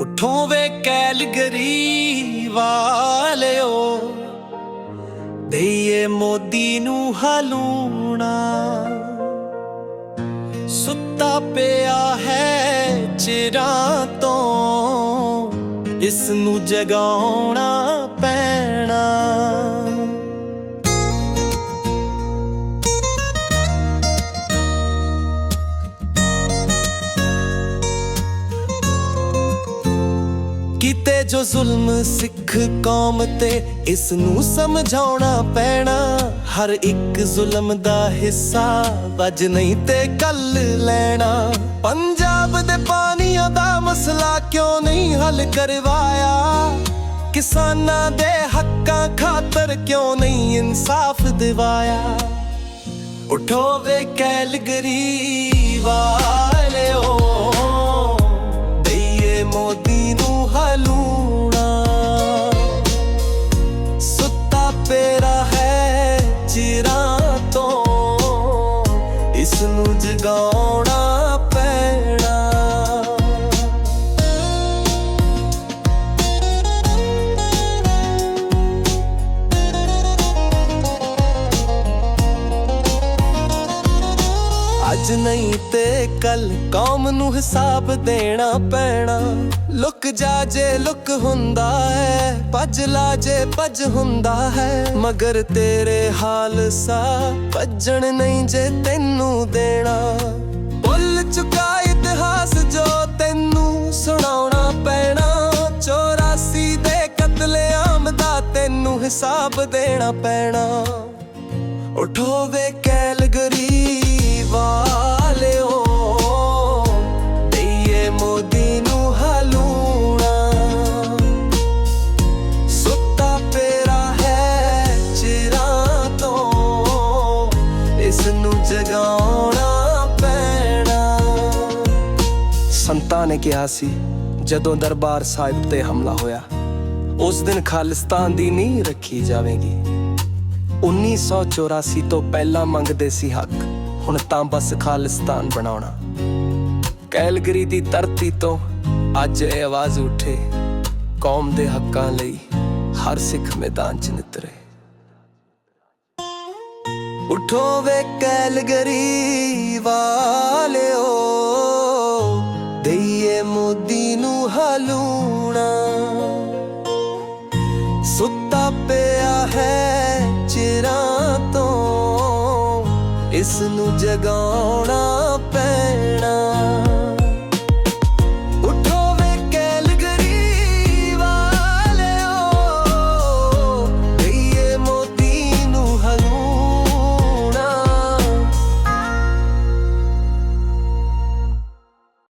ਉਠੋ ਵੇ ਕੈਲਗਰੀ ਵਾਲਿਓ ਦੇਈਏ ਮੋਦੀ ਨੂੰ ਹਲੂਣਾ। ਸੁੱਤਾ ਪਿਆ ਹੈ ਚਿਰਾਂ ਤੋਂ, ਇਸ ਨੂੰ ਜਗਾਉਣਾ ਪੈਣਾ। ਕੀਤੇ ਜੋ ਜ਼ੁਲਮ ਸਿੱਖ ਕੌਮ ਤੇ ਇਸ ਨੂੰ ਸਮਝਾਉਣਾ ਪੈਣਾ। ਹਰ ਇੱਕ ਜ਼ੁਲਮ ਦਾ ਹਿੱਸਾ ਵੱਜ ਨਹੀਂ ਤੇ ਕੱਲ ਲੈਣਾ। ਪੰਜਾਬ ਦੇ ਪਾਣੀਆਂ ਦਾ ਮਸਲਾ ਕਿਉਂ ਨਹੀਂ ਹੱਲ ਕਰਵਾਇਆ? ਕਿਸਾਨਾਂ ਦੇ ਹੱਕਾਂ ਖਾਤਰ ਕਿਉਂ ਨਹੀਂ ਇਨਸਾਫ ਦਿਵਾਇਆ? ਉਠੋ ਵੇ ਕੈਲਗਰੀ ਵਾਲਿਓ। ਮੋਦੀ ਨੂੰ ਹਲੂਣਾ। ਸੁੱਤਾ ਪੇਰਾ ਹੈ ਚਿਰਾਂ ਤੋਂ ਇਸ ਨੂੰ ਜਗਾਉਣਾ ਅੱਜ ਨਹੀਂ ਤੇ ਕੱਲ ਕੌਮ ਨੂੰ ਹਿਸਾਬ ਦੇਣਾ ਪੈਣਾ। ਲੁਕ ਜਾ ਜੇ ਲੁਕ ਹੁੰਦਾ ਹੈ, ਭੱਜ ਲਾ ਜੇ ਭੱਜ ਹੁੰਦਾ ਹੈ। ਮਗਰ ਤੇਰੇ ਹਾਲ ਸਾ ਭੱਜਣ ਨਹੀਂ ਜੇ ਤੈਨੂੰ ਦੇਣਾ। ਭੁੱਲ ਚੁੱਕਾ ਇਤਿਹਾਸ ਜੋ ਤੈਨੂੰ ਸੁਣਾਉਣਾ ਪੈਣਾ। 84 ਦੇ ਕਤਲੇਆਮ ਦਾ ਤੈਨੂੰ ਹਿਸਾਬ ਦੇਣਾ ਪੈਣਾ। ਉਠੋ ਵੇ ਕੈਲਗਰੀ ਇਸ ਜਗਾਉਣਾ ਪੈਣਾ। ਸੰਤਾਂ ਨੇ ਕਿਹਾ ਸੀ, ਜਦੋਂ ਦਰਬਾਰ ਸਾਹਿਬ ਤੇ ਹਮਲਾ ਹੋਇਆ, ਉਸ ਦਿਨ ਖਾਲਿਸਤਾਨ ਦੀ ਨਹੀਂ ਰੱਖੀ ਜਾਵੇਗੀ। 1984 ਤੋਂ ਪਹਿਲਾਂ ਮੰਗਦੇ ਸੀ ਹੱਕ, ਹੁਣ ਤਾਂ ਬਸ ਖਾਲਿਸਤਾਨ ਬਣਾਉਣਾ। ਕੈਲਗਰੀ ਦੀ ਧਰਤੀ ਤੋਂ ਅੱਜ ਇਹ ਆਵਾਜ਼ ਉੱਠੇ, ਕੌਮ ਦੇ ਹੱਕਾਂ ਲਈ ਹਰ ਸਿੱਖ ਮੈਦਾਨ 'ਚ ਨਿਤਰੇ। ਉਠੋ ਵੇ ਕੈਲਗਰੀ ਵਾਲਿਓ, ਦਈਏ ਮੋਦੀ ਨੂੰ ਹਲੂਣਾ। ਸੁੱਤਾ ਪਿਆ ਹੈ ਚਿਰਾਂ ਤੋਂ, ਇਸ ਨੂੰ ਜਗਾਉਣਾ ਪੈਣਾ।